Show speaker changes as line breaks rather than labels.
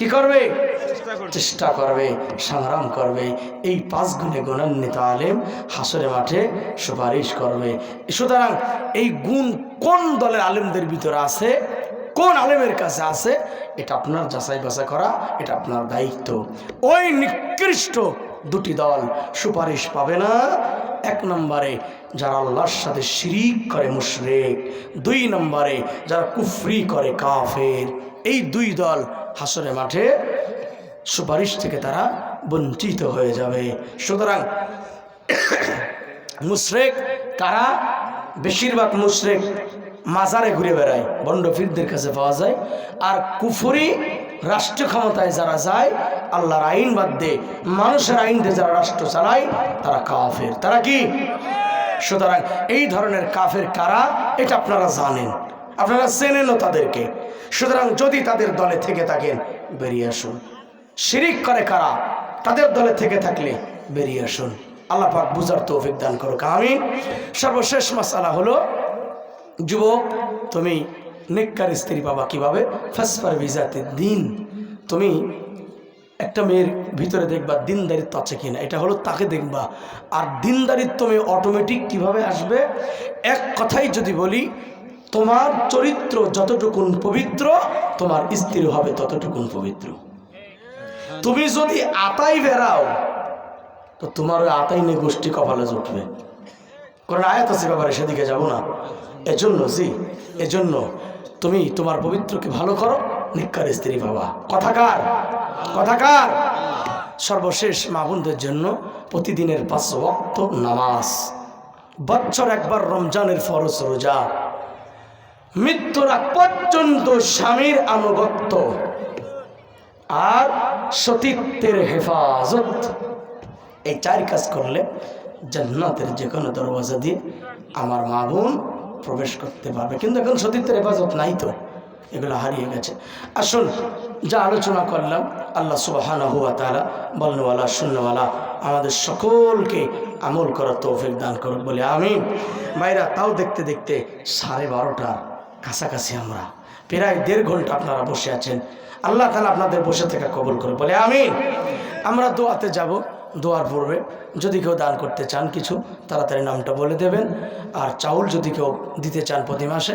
কি করবে? চেষ্টা করবে। সংগ্রাম করবে এই পাঁচ গুণে গুণান্বিত আলেম হাসরে মাঠে সুপারিশ করবে। সুতরাং এই গুণ কোন দলের আলেমদের ভিতরে আছে কোন আলেমের কাছে আছে এটা আপনার যাচাই বাছাই করা এটা আপনার দায়িত্ব। ওই নিকৃষ্ট দুটি দল সুপারিশ পাবে না এক নম্বরে যারা আল্লাহর সাথে শিরিক করে মুশরেক, দুই নম্বরে যারা কুফরি করে কাফের, এই দুই দল হাসরে মাঠে সুপারিশ থেকে তারা বঞ্চিত হয়ে যাবে। সুতরাং মুশরেক তারা বেশিরভাগ মুশরেক মাজারে ঘুরে বেড়ায়, বন্ডফিরদের কাছে পাওয়া যায়। আর কুফরি রাষ্ট্র ক্ষমতায় যারা যায়, আল্লাহর আইন বাদ দিয়ে মানুষের আইন দিয়ে যারা রাষ্ট্র চালায়, তারা কাফের। তারা কি? সুতরাং এই ধরনের কাফের কারা? এটা আপনারা জানেন। আপনারা চেনেনও তাদেরকে। সুতরাং যদি তাদের দলে থেকে থাকেন, বেরিয়ে আসুন। শিরিক করে কারা? তাদের দলে থেকে থাকলে বেরিয়ে আসুন। আল্লাহ পাক বুঝার তৌফিক দান করুক। আমি সর্বশেষ মাসালা হলো, যুবক, তুমি নেককার স্ত্রী পাবা কীভাবে? ফাসফার ভিজাতে দিন। তুমি একটা মেয়ের ভিতরে দেখবা দিনদারিত্ব আছে কিনা। এটা হলো তাকে দেখবা। আর দিনদারিত্ব মেয়ে অটোমেটিক কীভাবে আসবে? এক কথাই যদি বলি, তোমার চরিত্র যতটুকুন পবিত্র, তোমার স্ত্রী হবে ততটুকুন পবিত্র। তুমি যদি আতাই বেরাও তো তোমার ওই আতাই নিয়ে গোষ্ঠী কপালে জুটবে। কোন আয়াত আছে ব্যাপারে সেদিকে যাব না। এজন্য, জি, এজন্য তুমি তোমার পবিত্রকে ভালো করো, নিকার স্ত্রী বাবা। কথাকার কথাকার সর্বশেষ বোনদের জন্য প্রতিদিনের পাঁচ ওয়াক্ত নামাজ। বছর একবার রমজানের ফরজ রোজা। মৃত্যুর আগ পর্যন্ত স্বামীর আনুগত্য আর সতীত্বের হেফাজত। এই চার কাজ করলে জান্নাতের যে কোনো দরওয়াজা দিয়ে আমার মা বোন প্রবেশ করতে পারবে। কিন্তু এখন সতীত্বের হেফাজত নাই তো। এগুলো হারিয়ে গেছে। আসুন, যা আলোচনা করলাম, আল্লাহ সুবাহানা হুয়া তালা বলনওয়ালা শূন্যওয়ালা আমাদের সকলকে আমল করার তৌফিক দান করুক। বলে আমি বাইরা তাও দেখতে দেখতে সাড়ে বারোটার কাছাকাছি আমরা। প্রায় দেড় ঘণ্টা আপনারা বসে আছেন। আল্লাহ তালা আপনাদের বসে থেকে কবল করে বলে আমি আমরা দোয়াতে যাব। দোয়ার পূর্বে যদি কেউ দান করতে চান কিছু, তাড়াতাড়ি নামটা বলে দেবেন। আর চাউল যদি কেউ দিতে চান প্রতি মাসে